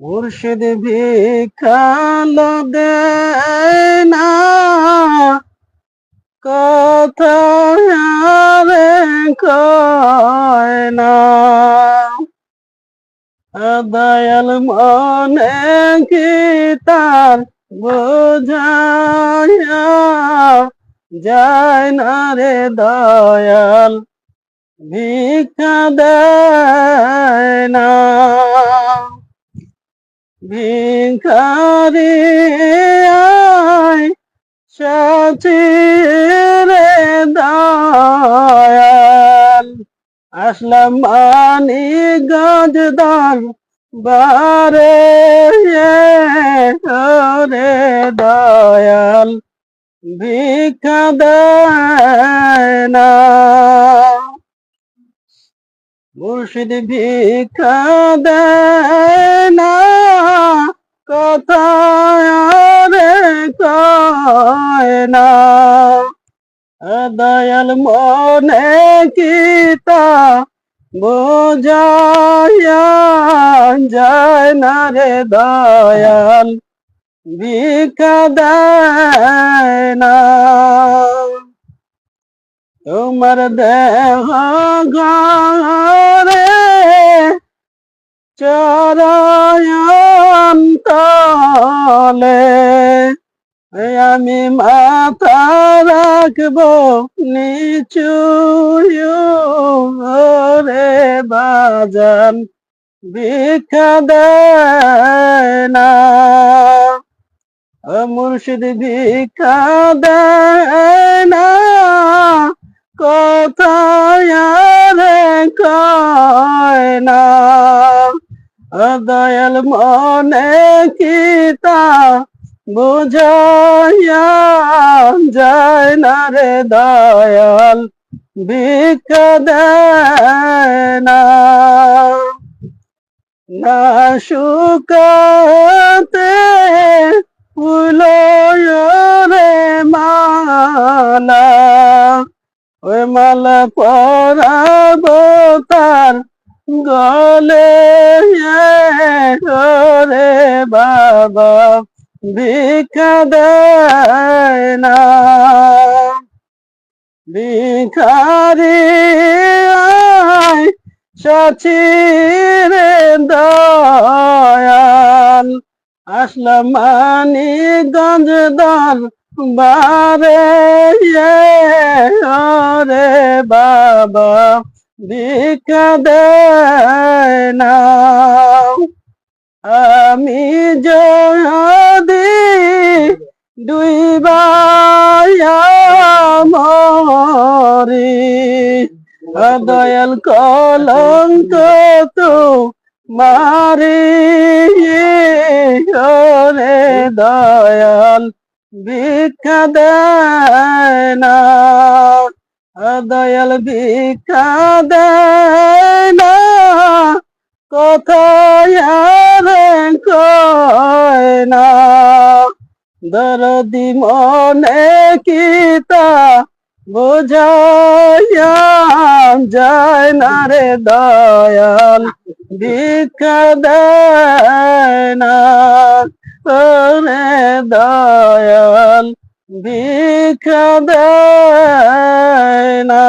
মুর্শিদ ভিখালো দে না রে না। দয়াল মনে কি তার বোঝায়া যায় না রে দয়াল ভিক্ষা দেয় না ভিখারি আয় সাথী দয়াল। আসলাম মানি গজদার বারে রে দয়াল। ভিক্ষা দেয় না। মুর্শিদ ভিক্ষা দেয় না। কথা না দয়াল মনে কিতা বোঝায়া যায় না রে দয়াল, ভিক্ষা দেয় না। তোমার দেহ ঘরে চরণ তলে আমি মাথা রাখব নিচু রে বাজান, ভিক্ষা দেয় না। মুর্শিদ, ভিক্ষা দেয় না। কোথায় রে কয় না। দয়াল মনে কিতা বুঝাইয়া যায় না রে দয়াল ভিক্ষা দেয় না। না শুকাতে ফুলো রে মালা, ওই মালা পরাবো তার গলে রে বাবা ভিক্ষা দেয় না। ভিখারি দয়াল। আসলাম মানি গঞ্জদার বারে রে বাবা না আমি যদি দুই মরি দয়াল কলঙ্ক তো মারি রে দয়াল ভিক্ষা দেয় না দয়াল ভিক্ষা দেয় না, কোথায় না? দরদি মনে কিতা বোঝাইয়া যায় না রে দয়াল ভিক্ষা দেয় না রে দয়াল ভিক্ষা দেয় না।